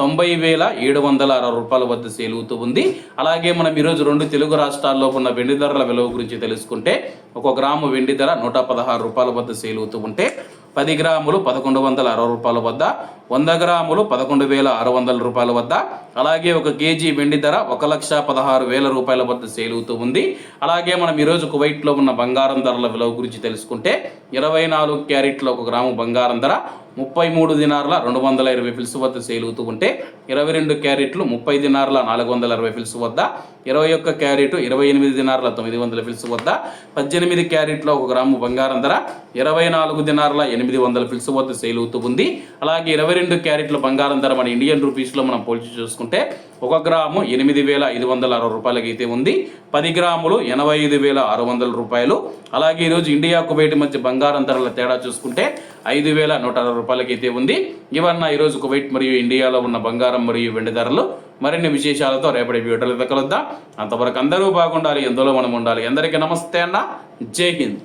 తొంభై వేల ఏడు వందల అరవై రూపాయల వద్ద సేల్ అవుతూ ఉంది. అలాగే మనం ఈరోజు రెండు తెలుగు రాష్ట్రాల్లో ఉన్న వెండి ధరల విలువ గురించి తెలుసుకుంటే ఒక గ్రాము వెండి ధర నూట పదహారు రూపాయల వద్ద సేల్ అవుతూ ఉంటే పది గ్రాములు పదకొండు వందల అరవై రూపాయల వద్ద వంద గ్రాములు పదకొండు వేల ఆరు వందల రూపాయల వద్ద అలాగే ఒక కేజీ వెండి ధర ఒక లక్ష పదహారు వేల రూపాయల వద్ద సేల్ అవుతూ ఉంది. అలాగే మనం ఈరోజు కువైట్లో ఉన్న బంగారం ధరల విలువ గురించి తెలుసుకుంటే ఇరవై నాలుగు క్యారెట్ల ఒక గ్రాము బంగారం ధర ముప్పై మూడు దినార్ల రెండు వందల ఇరవై ఫిల్స్ వద్ద సేల్ అవుతూ ఉంటే ఇరవై రెండు క్యారెట్లు ముప్పై దినార్ల నాలుగు వందల అరవై ఫిల్స్ వద్ద ఇరవై ఒక్క క్యారెట్ ఇరవై ఎనిమిది దినార్ల తొమ్మిది వందల ఫిల్స్ వద్ద పద్దెనిమిది క్యారెట్ల ఒక గ్రాము బంగారం ధర ఇరవై నాలుగు దినార్ల ఎనిమిది వందల ఫిల్స్ వద్ద సేల్ అవుతూ ఉంది. అలాగే ఇరవై రెండు క్యారెట్ల బంగారం ధర మన ఇండియన్ రూపీస్లో మనం పోల్చి చూసుకుంటే ఒక గ్రాము ఎనిమిది వేల ఐదు వందల అరవై రూపాయలకి అయితే ఉంది. పది గ్రాములు ఎనభై ఐదు వేల ఆరు వందల రూపాయలు. అలాగే ఈరోజు ఇండియా కువైట్ మధ్య బంగారం ధరల తేడా చూసుకుంటే ఐదు వేల నూట అరవై రూపాయలకి అయితే ఉంది. ఇవన్న ఈరోజు కువైట్ మరియు ఇండియాలో ఉన్న బంగారం మరియు వెండి ధరలు మరిన్ని విశేషాలతో రేపటి వీడియోలో కలుద్దాం. అంతవరకు అందరూ బాగుండాలి ఎందులో మనం ఉండాలి. అందరికీ నమస్తే అన్న. జై హింద్.